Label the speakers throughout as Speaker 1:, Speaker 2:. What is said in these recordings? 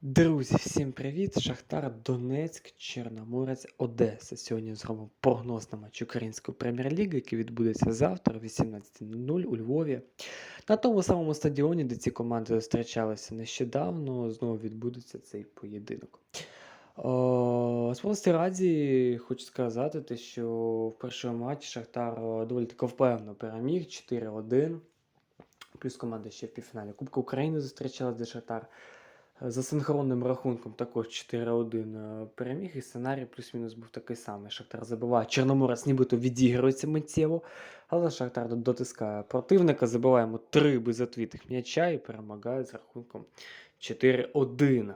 Speaker 1: Друзі, всім привіт! Шахтар Донецьк, Чорноморець, Одеса. Сьогодні зробимо прогноз на матч Української прем'єр-ліги, який відбудеться завтра о 18.00 у Львові. На тому самому стадіоні, де ці команди зустрічалися нещодавно, знову відбудеться цей поєдинок. Полості Раді хочу сказати, те, що в першому матчі Шахтар доволі таки впевнено переміг 4-1. Плюс команда ще в півфіналі Кубка України зустрічалася, де Шахтар за синхронним рахунком також 4-1 е, переміг, і сценарій плюс-мінус був такий самий. Шахтар забиває. Чорноморець нібито відігрується миттєво, але Шахтар дотискає противника, забиваємо три безотвітних м'яча і перемагає з рахунком 4-1.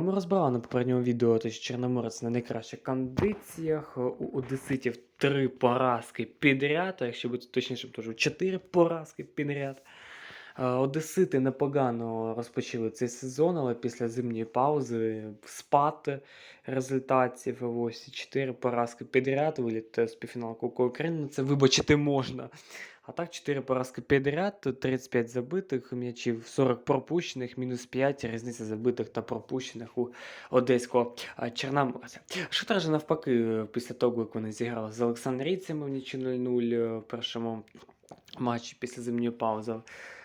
Speaker 1: Ми розбирали на попередньому відео, те, що Чорноморець на найкращих кондиціях. У Одеситів три поразки підряд, а якщо бути точнішим, то вже чотири поразки підряд. Е, Одесити непогано розпочали цей сезон, але після зимньої паузи спад результатів. Ось чотири поразки підряд, виліт з півфіналу Кубку України. Це вибачити можна. А так, 4 поразки підряд, 35 забитих м'ячів, 40 пропущених, мінус 5, різниця забитих та пропущених у одеського а, Чорноморця. Шахтар же навпаки, е, після того, як вони зіграли з Олександрійцями в нічі 0-0 е, в першому матчі після зимньої паузи.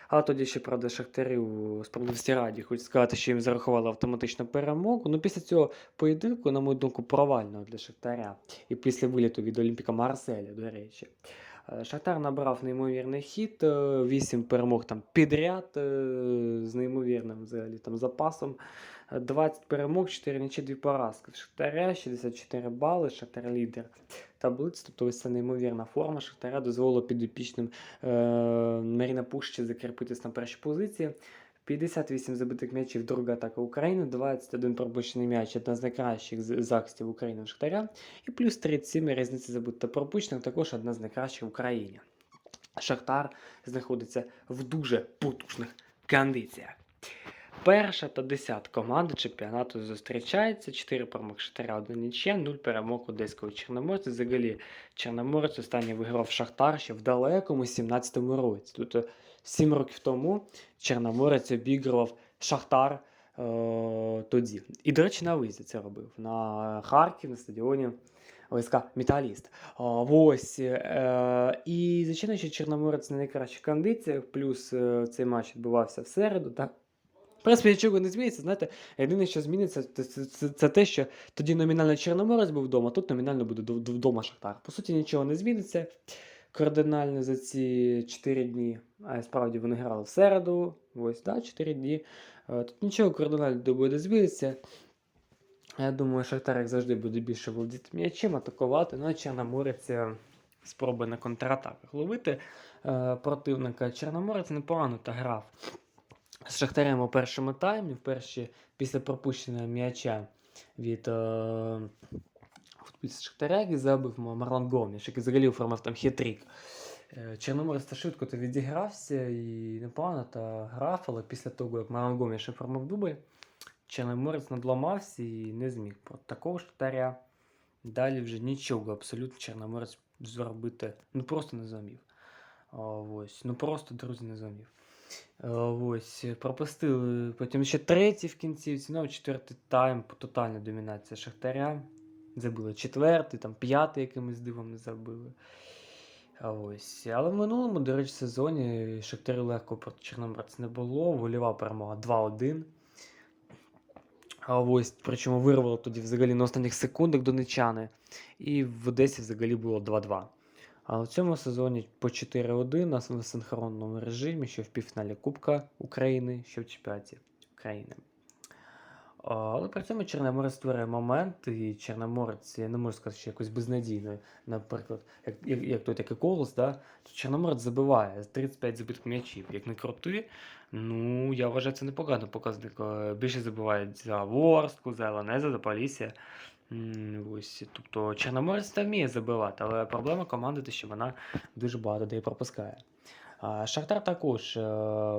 Speaker 1: А тоді ще, правда, Шахтарів справедливості раді, хочу сказати, що їм зарахували автоматичну перемогу. Ну, після цього поєдинку, на мою думку, провального для Шахтаря. І після виліту від Олімпіка Марселя, до речі. Е, Шахтар набрав неймовірний хід, 8 перемог там підряд е, з неймовірним взагалі там запасом. Е, 20 перемог, 4 нічі, 2 поразки. Шахтаря 64 бали, Шахтар лідер таблиць. Тобто ось ця неймовірна форма Шахтаря дозволила підопічним е, Маріна Пущі закріпитись на першій позиції. 58 забитих м'ячів, друга атака України, 21 пропущений м'яч, одна з найкращих захистів України у Шахтаря. І плюс 37 різниця забитих та пропущених, також одна з найкращих в Україні. Шахтар знаходиться в дуже потужних кондиціях. Перша та десята команди чемпіонату зустрічаються. 4 перемог Шахтаря, 1 нічия, 0 перемог Одеського Чорноморця. Взагалі, Чорноморець останній виграв Шахтар ще в далекому 17-му році. Тобто 7 років тому Чорноморець обігрував Шахтар е- тоді. І, до речі, на виїзді це робив. На Харків, на стадіоні ОСК Металіст. О, ось. Е, і, звичайно, що Чорноморець на найкращих кондиціях, плюс е, цей матч відбувався в середу. Так? В принципі, нічого не зміниться. Знаєте, єдине, що зміниться, це, це, це, це те, що тоді номінально Чорноморець був вдома, тут номінально буде вдома Шахтар. По суті, нічого не зміниться кардинально за ці 4 дні. А справді вони грали в середу. Ось, да, 4 дні. Е, Тут нічого кардинально не буде змінитися. Я думаю, Шахтар, як завжди, буде більше володіти м'ячем, атакувати. Ну, а Чорноморець е, спробує на контратаках ловити е, противника. Чорноморець непогано та грав з Шахтарем у першому таймі, в перші, після пропущеного м'яча від футболіста Шахтаря, який забив Марлан Гоміш, який взагалі оформив там хитрік. Е, Чорноморець та швидко то відігрався і непогано та грав, але після того, як Марлан Гоміш оформив дубль, Чорноморець надламався і не зміг проти такого Шахтаря. Далі вже нічого абсолютно Чорноморець зробити ну просто не зумів. Ось, ну просто, друзі, не зумів. Ось, пропустили потім ще третій в кінцівці, ну, четвертий тайм, тотальна домінація Шахтаря. Забили четвертий, там п'ятий якимось дивом забили. А ось. Але в минулому, до речі, сезоні Шахтарю легко проти Чорноморця не було. Вольова перемога 2-1. А ось, причому вирвало тоді взагалі на останніх секундах донечани. І в Одесі взагалі було 2-2. А в цьому сезоні по 4-1 на синхронному режимі, що в півфіналі Кубка України, що в чемпіонаті України. Але при цьому Чорноморець створює момент, і Чорноморець, я не можу сказати, що якось безнадійно, наприклад, як, як, як той такий колос, да? то Чорноморець забиває 35 забитих м'ячів. Як не крути, ну я вважаю, це непоганий показник. Е, Більше забивають за Ворску, за Еланеза, за Полісся. Ось, тобто Чорноморець та вміє забивати, але проблема команди, те, що вона дуже багато де пропускає. Шахтар також е,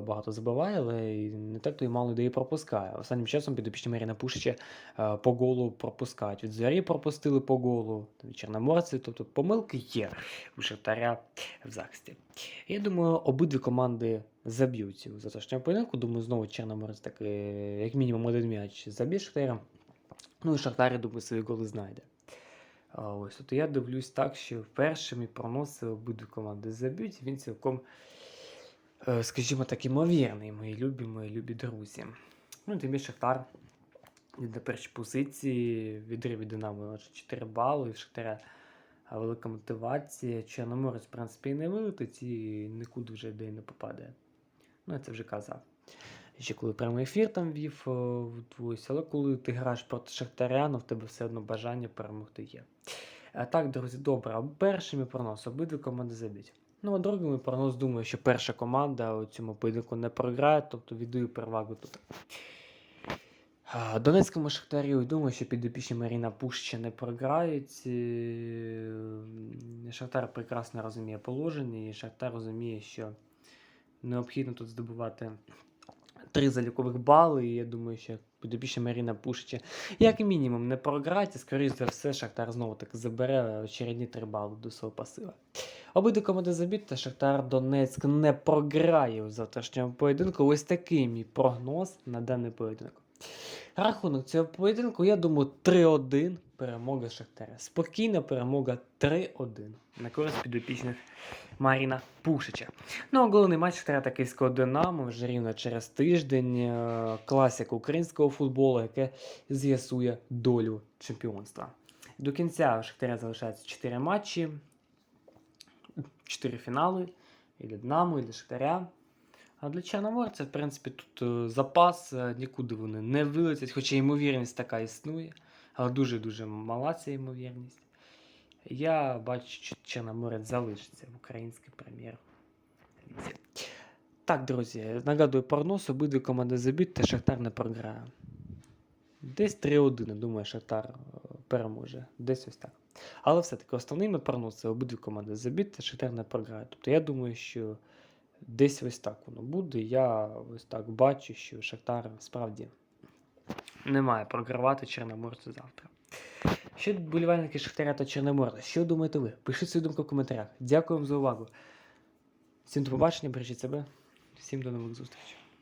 Speaker 1: багато забиває, але не так то й мало де і пропускає. Останнім часом підопічні Маріна Пушича е, по голу пропускають. Від Зарі пропустили по голу, Чорноморці, тобто помилки є у Шахтаря в захисті. Я думаю, обидві команди заб'ють у завтрашньому поєдинку. Думаю, знову Чорноморець так, е, як мінімум один м'яч заб'є Шахтаря. Ну і Шахтар, я думаю, свої голи знайде. Ось, от я дивлюсь так, що першими мій прогноз це обидві команди заб'ють. Він цілком, е, скажімо так, імовірний, мої любі, мої любі друзі. Ну, тим більше Шахтар він на першій позиції, відрив від Динамо аж 4 бали, і в Шахтаря а, велика мотивація. Чорноморець, в принципі, і не вилетить і нікуди вже де не попадає. Ну, я це вже казав. Ще коли прямий ефір там вів е, але коли ти граєш проти Шахтаря, ну в тебе все одно бажання перемогти є. А так, друзі, добре. Перший мій прогноз, обидві команди заб'ють. Ну, а другий мій прогноз, думаю, що перша команда у цьому поєдинку не програє, тобто віддаю перевагу тут. Донецькому Шахтарю, думаю, що підопічні Маріна Пуща не програють. Е, Шахтар прекрасно розуміє положення, і Шахтар розуміє, що необхідно тут здобувати три залікових бали. І я думаю, що підопічна Маріна Пушича, як мінімум, не програть, і скоріш за все, Шахтар знову таки забере очередні три бали до свого пасива. Обидві команди забіт, та Шахтар Донецьк не програє у завтрашньому поєдинку. Ось такий мій прогноз на даний поєдинок. Рахунок цього поєдинку, я думаю, 3-1 перемога Шахтаря. Спокійна перемога 3-1 на користь підопічних Маріна Пушича. Ну, а головний матч Шахтаря та Київського Динамо вже рівно через тиждень. е, українського футболу, яке з'ясує долю чемпіонства. До кінця у Шахтаря залишається 4 матчі, 4 фінали. І для Динамо, і для Шахтаря. А для Чорноморця, в принципі, тут е, запас, е, нікуди вони не вилетять, хоча ймовірність така існує, але дуже-дуже мала ця ймовірність. Я бачу, що Чорноморець залишиться в українській прем'єр-лізі. Так, друзі, нагадую прогноз, обидві команди заб'ють, та Шахтар не програє. Десь 3-1, думаю, Шахтар е, переможе. Десь ось так. Але все-таки основний прогноз це обидві команди заб'ють, та Шахтар не програє. Тобто я думаю, що десь ось так воно буде. Я ось так бачу, що Шахтар справді не має програвати Чорноморцю завтра. Що болівальники Шахтаря та Чорноморця? Що думаєте ви? Пишіть свою думку в коментарях. Дякую вам за увагу. Всім до побачення, бережіть себе. Всім до нових зустрічей.